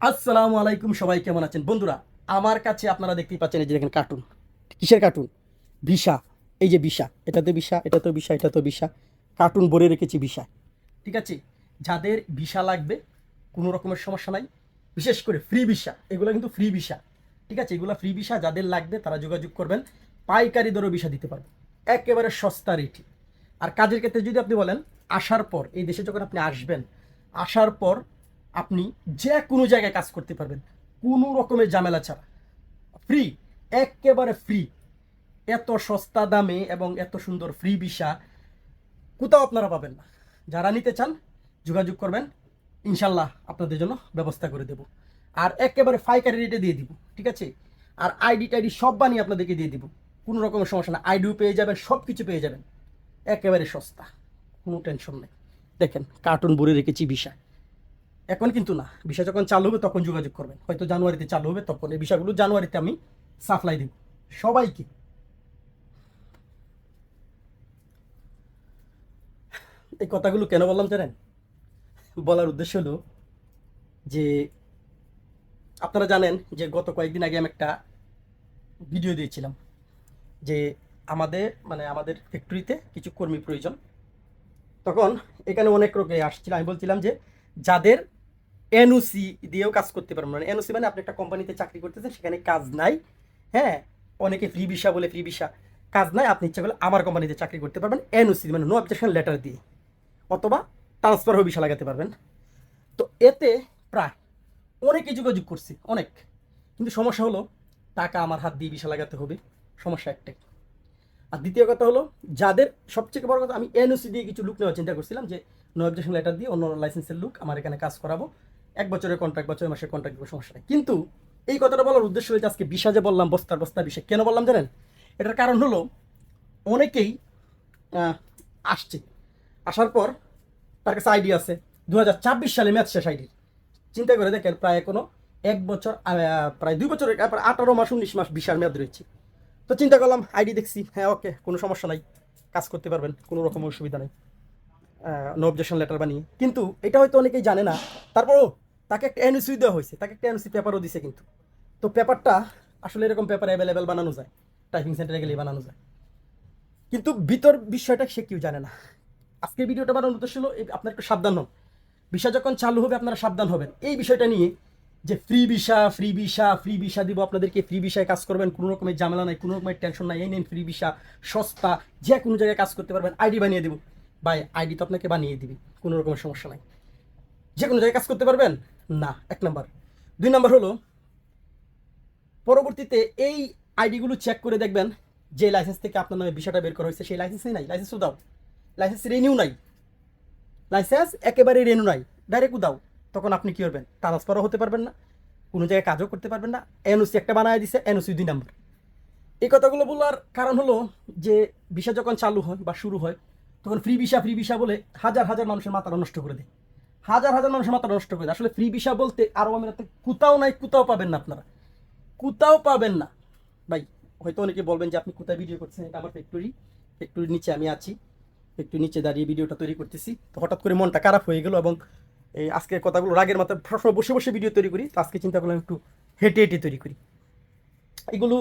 আসসালামু আলাইকুম, সবাই কেমন আছেন? বন্ধুরা, আমার কাছে আপনারা দেখতেই পাচ্ছেন এই যে দেখেন কার্টুন কিসের কার্টুন ভিসা। এই যে ভিসা। এটা তো ভিসা এটা তো ভিসা এটা তো ভিসা। কার্টুন ভরে রেখেছি ভিসা। ঠিক আছে? যাদের ভিসা লাগবে, কোনো রকমের সমস্যা নাই। বিশেষ করে ফ্রি ভিসা। এগুলো কিন্তু ফ্রি ভিসা। ঠিক আছে? এগুলো ফ্রি ভিসা, যাদের লাগবে তারা যোগাযোগ করবেন। পাইকারি দরও ভিসা দিতে পারবে একেবারে সস্তা রেটে আর কাজের ক্ষেত্রে যদি আপনি বলেন, আসার পর, এই দেশে যখন আপনি আসবেন, আসার পর আপনি যে কোনো জায়গায় কাজ করতে পারবেন, কোনো রকমের ঝামেলা ছাড়া। ফ্রি একেবারে ফ্রি এত সস্তা দামে এবং এত সুন্দর ফ্রি ভিসা কোথাও আপনারা পাবেন না। যারা নিতে চান, যোগাযোগ করবেন। ইনশাল্লাহ আপনাদের জন্য ব্যবস্থা করে দেব। আর একেবারে ফাইকারি রেটে দিয়ে দিব, ঠিক আছে? আর আইডি টাইডি সব বানিয়ে আপনাদেরকে দিয়ে দিব। কোনো রকমের সমস্যা না। আইডিও পেয়ে যাবেন সব কিছু পেয়ে যাবেন। একেবারে সস্তা, কোনো টেনশন নেই। দেখেন কার্টুন ভরে রেখেছি ভিসা। এখন কিন্তু না। বিষয় যখন চালু হবে তখন যোগাযোগ করবেন। হয়তো জানুয়ারিতে চালু হবে, তখন এই বিষয়গুলো জানুয়ারিতে আমি সাপ্লাই দেব। সবাইকে। এই কথাগুলো কেন বললাম জানেন? বলার উদ্দেশ্য হলো যে, আপনারা জানেন যে গত কয়েকদিন আগে আমি একটা ভিডিও দিয়েছিলাম যে আমাদের মানে আমাদের ফ্যাক্টরিতে কিছু কর্মী প্রয়োজন। তখন এখানে অনেক রোগে আসছিল। আমি বলছিলাম যে, যাদের এনওসি দিয়েও কাজ করতে পারবেন মানে এনওসি মানে আপনি একটা কোম্পানিতে চাকরি করতেছেন, সেখানে কাজ নাই হ্যাঁ? অনেকে ফ্রি ভিসা বলে ফ্রি ভিসা কাজ নাই, আপনি ইচ্ছা করলে আমার কোম্পানিতে চাকরি করতে পারবেন এনওসি মানে নো অবজেকশন লেটার দিয়ে, অথবা ট্রান্সফার হয়ে ভিসা লাগাতে পারবেন। তো এতে প্রায় অনেকে যোগাযোগ করছি, অনেক। কিন্তু সমস্যা হলো, টাকা আমার হাত দিয়ে ভিসা লাগাতে হবে, সমস্যা একটাই। আর দ্বিতীয় কথা হলো, যাদের সবচেয়ে বড় কথা, আমি এনওসি দিয়ে কিছু লুক নেওয়ার চিন্তা করছিলাম যে নো অবজেকশন লেটার দিয়ে অন্য লাইসেন্সের লুক আমার এখানে কাজ করাবো। এক বছরের কন্ট্রাক্ট বছরের মাসের কন্ট্রাক্ট দেবো, সমস্যা নেই। কিন্তু এই কথাটা বলার উদ্দেশ্য হয়েছে আজকে বিশা যে বললাম, বস্তার বস্তা বিষয়, কেন বললাম জানেন? এটার কারণ হলো অনেকেই আসছে। আসার পর তার কাছে আইডি আছে দু হাজার সালে ম্যাথ শেষ আইডির। চিন্তা করে দেখেন, প্রায় কোনো এক বছর প্রায় দুই প্রায় আঠারো মাস, উনিশ মাস বিশাল মেয়াদ রয়েছে। তো চিন্তা করলাম, আইডি দেখছি হ্যাঁ ওকে কোনো সমস্যা নাই, কাজ করতে পারবেন, কোনো রকম অসুবিধা নেই। নো অবজেকশন লেটার বানিয়ে। কিন্তু এটা হয়তো অনেকেই জানে না, তারপরও তাকে একটা এনওসি দেওয়া হয়েছে, তাকে একটা এনওসি পেপারও দিছে কিন্তু। তো পেপারটা আসলে এরকম পেপার অ্যাভেলেবেল বানানো যায় টাইপিং সেন্টারে গেলে বানানো যায়। কিন্তু ভিতর বিষয়টা সে কেউ জানে না। আজকের ভিডিওটা বানানোর উদ্দেশ্য হলো আপনার একটু সাবধান হন। ভিসা যখন চালু হবে, আপনারা সাবধান হবেন। এই বিষয়টা নিয়ে যে free visa free visa free visa দিব, আপনাদেরকে ফ্রি ভিসায় কাজ করবেন, কোনো রকমের ঝামেলা নাই, কোনো রকমের টেনশন নাই, এই নেন ফ্রি ভিসা, সস্তা, যে কোনো জায়গায় কাজ করতে পারবেন আইডি বানিয়ে দেবো। ভাই আইডি তো আপনাকে বানিয়ে দিবি, কোনো রকমের সমস্যা নাই। যে কোনো জায়গায় কাজ করতে পারবেন না, এক নাম্বার। দুই নাম্বার হলো, পরবর্তীতে এই আইডিগুলো চেক করে দেখবেন যে লাইসেন্স থেকে আপনার নামে বিষয়টা বের করা হয়েছে, সেই লাইসেন্সই নাই লাইসেন্সও দাও। লাইসেন্স রেনিউ নাই। লাইসেন্স একেবারে রেনু নাই ডাইরেক্ট দাও তখন আপনি কী করবেন? ট্রান্সফারও হতে পারবেন না, কোনো জায়গায় কাজও করতে পারবেন না এনওসি একটা বানায় দিছে এনওসি দুই নাম্বার। এই কথাগুলো বলার কারণ হলো যে ভিসা যখন চালু হয় বা শুরু হয়, তখন ফ্রি ভিসা ফ্রি ভিসা বলে হাজার হাজার মানুষের মাথা নষ্ট করে দেয়। হাজার হাজার মানুষের মাথা নষ্ট করে আসলে ফ্রি ভিসা বলতে আরও আমিরাতে কোথাও নাই, কোথাও পাবেন না আপনারা। কোথাও পাবেন না। ভাই, হয়তো অনেকে বলবেন যে আপনি কোথায় ভিডিও করছেন? এটা আমার ফ্যাক্টরি ফ্যাক্টরির নিচে আমি আছি। একটু নিচে দাঁড়িয়ে ভিডিওটা তৈরি করতেছি। তো হঠাৎ করে মনটা খারাপ হয়ে গেল এবং এই আজকে কথাগুলো রাগের মাথায় সবসময় বসে বসে ভিডিও তৈরি করি। তো আজকে চিন্তা করলাম একটু হেঁটে হেঁটে তৈরি করি। এগুলো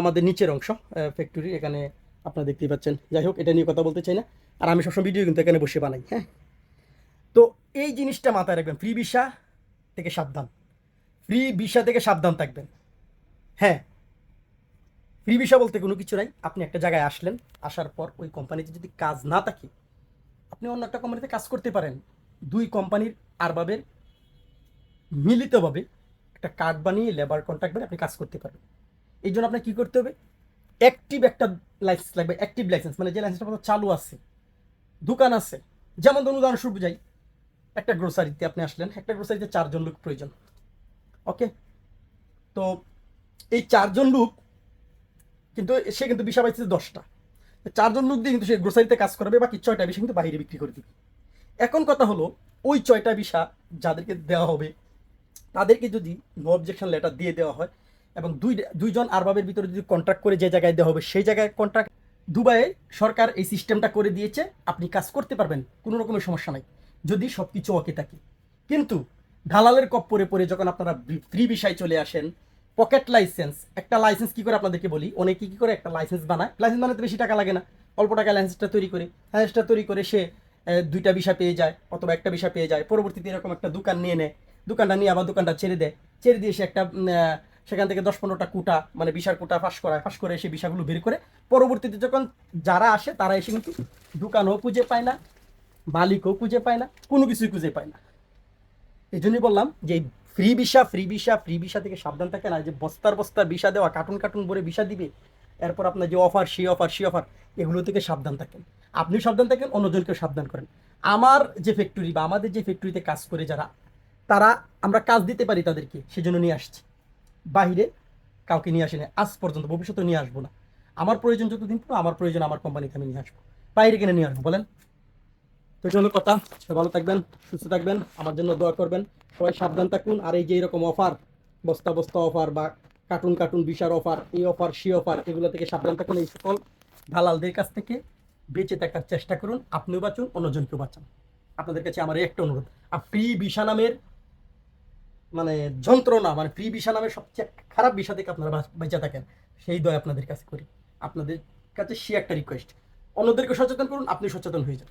আমাদের নিচের অংশ ফ্যাক্টরি এখানে আপনারা দেখতেই পাচ্ছেন। যাই হোক, এটা নিয়ে কথা বলতে চাই না। আর আমি সবসময় ভিডিও কিন্তু এখানে বসে বানাই হ্যাঁ? তো এই জিনিসটা মাথায় রাখবেন, ফ্রি ভিসা থেকে সাবধান। ফ্রি ভিসা থেকে সাবধান থাকবেন। হ্যাঁ ফ্রি ভিসা বলতে কোনো কিছু নাই। আপনি একটা জায়গায় আসলেন, আসার পর ওই কোম্পানিতে যদি কাজ না থাকে, আপনি অন্য একটা কোম্পানিতে কাজ করতে পারেন। দুই কোম্পানির আরবাবের মিলিতভাবে একটা কার্ড বানিয়ে লেবার কন্ট্রাক্ট বানিয়ে আপনি কাজ করতে পারবেন। এই জন্য আপনার কী করতে হবে? অ্যাক্টিভ একটা লাইসেন্স লাগবে অ্যাক্টিভ লাইসেন্স মানে যে লাইসেন্সটা চালু আছে, দোকান আছে। যেমন ধরুন উদাহরণস্বরূপ যাই একটা গ্রোসারিতে আপনি আসলেন, একটা গ্রোসারিতে চারজন লোক প্রয়োজন। ওকে তো এই চারজন লোক কিন্তু সে কিন্তু বিশা পাইছে দশটা। চারজন লোক দিয়ে কিন্তু সে গ্রোসারিতে কাজ করবে, বাকি ছয়টা বিষয় কিন্তু বাইরে বিক্রি করে দিবে। এখন কথা হলো, ওই ছয়টা বিষা যাদেরকে দেওয়া হবে, তাদেরকে যদি নো অবজেকশন লেটার দিয়ে দেওয়া হয় এবং দুই, দুইজন আরবাবের ভিতরে যদি কন্ট্রাক্ট করে যে জায়গায় দেওয়া হবে, সেই জায়গায় কন্ট্রাক্ট দুবাইয়ে সরকার এই সিস্টেমটা করে দিয়েছে, আপনি কাজ করতে পারবেন, কোনো রকমের সমস্যা নাই। যদি সব কিছু ওকে থাকে। কিন্তু দালালের কপ্পরে পড়ে যখন আপনারা ফ্রি বিষয় চলে আসেন পকেট লাইসেন্স একটা লাইসেন্স কি করে আপনাদেরকে বলি? অনেকে কি করে? একটা লাইসেন্স বানায়। লাইসেন্স বানাতে বেশি টাকা লাগে না। অল্প টাকা লাইসেন্সটা তৈরি করে। লাইসেন্সটা তৈরি করে সে দুইটা বিষয় পেয়ে যায় অথবা একটা বিষয় পেয়ে যায়। পরবর্তীতে এরকম একটা দোকান নিয়ে নেয়। দোকানটা নিয়ে আবার দোকানটা ছেড়ে দেয়। ছেড়ে দিয়ে সে একটা সেখান থেকে দশ পনেরোটা কুটা মানে বিশার কুটা ফাঁস করায়। ফাঁস করে সে বিষয়গুলো বের করে। পরবর্তীতে যখন যারা আসে, তারা এসে কিন্তু দোকানও খুঁজে পায় না। মালিকও খুঁজে পায় না, কোনো কিছুই খুঁজে পায় না। এই জন্যই বললাম যে free visa free visa free visa থেকে সাবধান থাকে না, যে বস্তার বস্তার ভিসা দেওয়া কার্টুন কার্টুন ভরে ভিসা দিবে, এরপর আপনার যে অফার সে অফার সে অফার এগুলো থেকে সাবধান থাকেন। আপনিও সাবধান থাকেন, অন্যজনকেও সাবধান করেন। আমার যে ফ্যাক্টরি বা আমাদের যে ফ্যাক্টরিতে কাজ করে যারা, তারা, আমরা কাজ দিতে পারি তাদেরকে, সেজন্য নিয়ে আসছি। বাইরে কাউকে নিয়ে আসেনি, আজ পর্যন্ত ভবিষ্যতে নিয়ে আসব না। আমার প্রয়োজন যতদিন পর আমার প্রয়োজন, আমার কোম্পানিতে আমি নিয়ে আসব। বাইরে কিনে নিয়ে আসব, বলেন? তো জন্য কথা। সবাই ভালো থাকবেন, সুস্থ থাকবেন, আমার জন্য দোয়া করবেন। সবাই সাবধান থাকুন, আর এই যে এরকম অফার বস্তা বস্তা অফার বা কার্টুন কার্টুন বিশার অফার এই অফার সে অফার এগুলো থেকে সাবধান থাকুন। এই সকল দালালদের কাছ থেকে বেঁচে থাকার চেষ্টা করুন, আপনিও বাঁচুন, অন্যজনকেও বাঁচান। আপনাদের কাছে আমার একটা অনুরোধ। আর ফ্রি বিশা নামের মানে যন্ত্রণা মানে ফ্রি বিশা নামের সবচেয়ে খারাপ বিষয় থেকে আপনারা বেঁচে থাকেন, সেই দয় আপনাদের কাছে করি। আপনাদের কাছে সে একটা রিকোয়েস্ট অন্যদেরকে সচেতন করুন আপনি সচেতন হয়ে যান।